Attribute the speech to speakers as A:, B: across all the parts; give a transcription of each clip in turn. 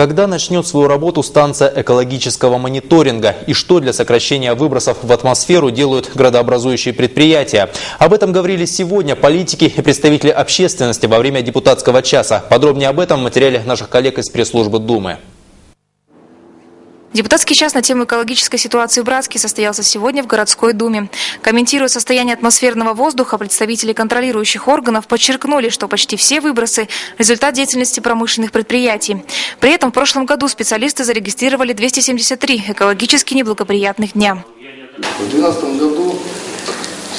A: Когда начнет свою работу станция экологического мониторинга и что для сокращения выбросов в атмосферу делают градообразующие предприятия? Об этом говорили сегодня политики и представители общественности во время депутатского часа. Подробнее об этом в материале наших коллег из пресс-службы Думы.
B: Депутатский час на тему экологической ситуации в Братске состоялся сегодня в городской думе. Комментируя состояние атмосферного воздуха, представители контролирующих органов подчеркнули, что почти все выбросы – результат деятельности промышленных предприятий. При этом в прошлом году специалисты зарегистрировали 273 экологически неблагоприятных дня.
C: В 2012 году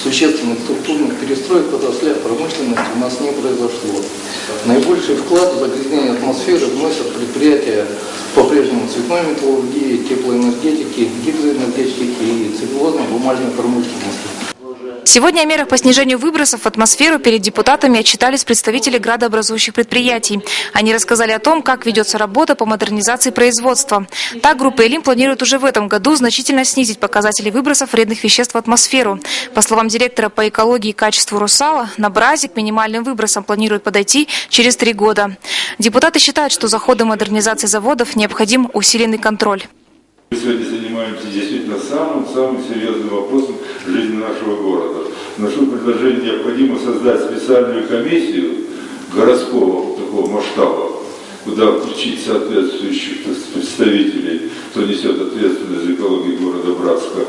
C: существенных структурных перестроек в отраслях промышленности у нас не произошло. Наибольший вклад в загрязнение атмосферы вносят предприятия по-прежнему цветной металлургии, теплоэнергетики, гидроэнергетики и целлюлозно-бумажной промышленности.
B: Сегодня о мерах по снижению выбросов в атмосферу перед депутатами отчитались представители градообразующих предприятий. Они рассказали о том, как ведется работа по модернизации производства. Так, группа «Элим» планирует уже в этом году значительно снизить показатели выбросов вредных веществ в атмосферу. По словам директора по экологии и качеству «Русала», на бразе к минимальным выбросам планируют подойти через три года. Депутаты считают, что за ходом модернизации заводов необходим усиленный контроль.
D: Сегодня занимаемся действительно самым-самым серьезным вопросом жизни нашего города. Нашу предложение необходимо создать специальную комиссию городского такого масштаба, куда включить соответствующих представителей, кто несет ответственность за экологию города Братска,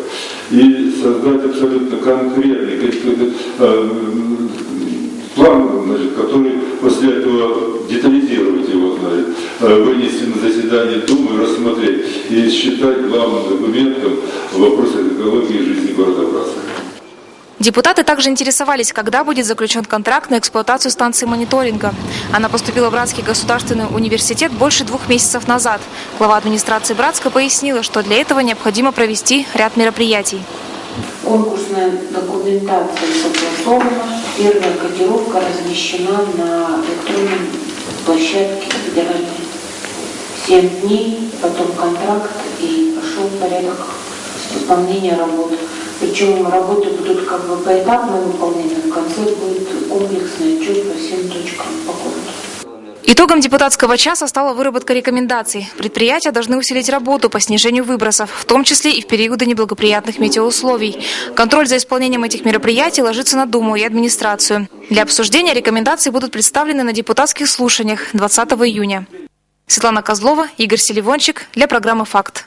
D: и создать абсолютно конкретный э, план, значит, который после этого э, вынести на заседание Думы, рассмотреть и считать главным документом в вопросах экологии и жизни города Братска.
B: Депутаты также интересовались, когда будет заключен контракт на эксплуатацию станции мониторинга. Она поступила в Братский государственный университет больше двух месяцев назад. Глава администрации Братска пояснила, что для этого необходимо провести ряд мероприятий.
E: Конкурсная документация согласована, первая котировка размещена на электронной площадке федеральной. Семь дней, потом контракт и пошел порядок выполнения работ. Причем работы будут как бы поэтапно выполнены, в конце будет комплексный отчет по всем точкам по городу.
B: Итогом депутатского часа стала выработка рекомендаций. Предприятия должны усилить работу по снижению выбросов, в том числе и в периоды неблагоприятных метеоусловий. Контроль за исполнением этих мероприятий ложится на Думу и администрацию. Для обсуждения рекомендации будут представлены на депутатских слушаниях 20 июня. Светлана Козлова, Игорь Селивончик для программы «Факт».